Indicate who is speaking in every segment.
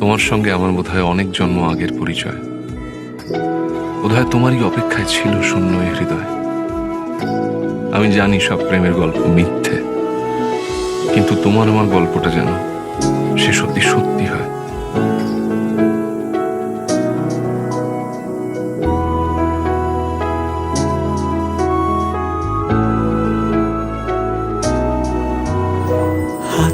Speaker 1: তোমার সঙ্গে আমার বোধহয় অনেক জন্ম আগের পরিচয়। বোধহয় তোমারই অপেক্ষায় ছিল শূন্য এই হৃদয়। আমি জানি সব প্রেমের গল্প মিথ্যে। কিন্তু তোমার আমার গল্পটা যেন সে সত্যি সত্যি হয়।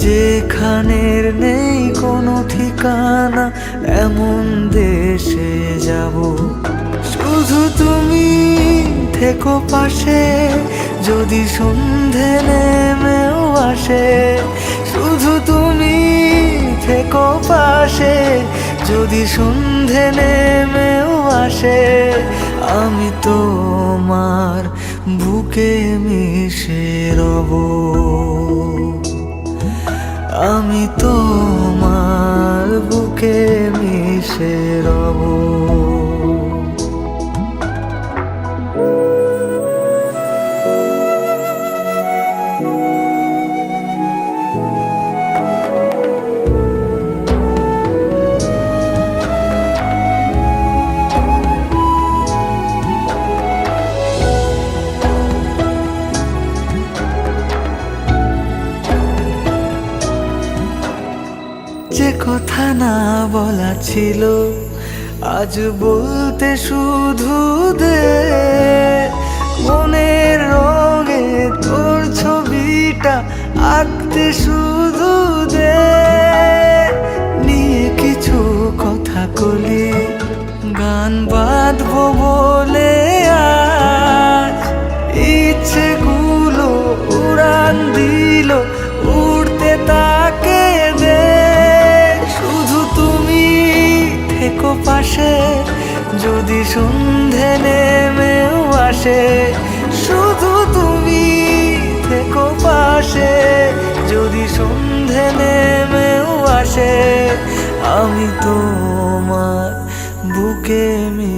Speaker 2: যেখানের নেই কোনো ঠিকানা, এমন দেশে যাব। শুধু তুমি থেকো পাশে, যদি সন্ধে নেমেও আসে। শুধু তুমি থেকো পাশে, যদি সন্ধে নেমেও আসে। আমি তোমার বুকে মিশে রব। আমি তোমার বুকে মিশে রব যে কথা না বলা ছিল, আজ বলতে শুধু দে। মনের রঙে তোর ছবিটা আঁকতে শুধু দে। পাশে, যদি সন্ধে নেমেও আসে, শুধু তুমি থেকো পাশে, যদি সন্ধে নেমেও আসে, আমি তোমার বুকে মি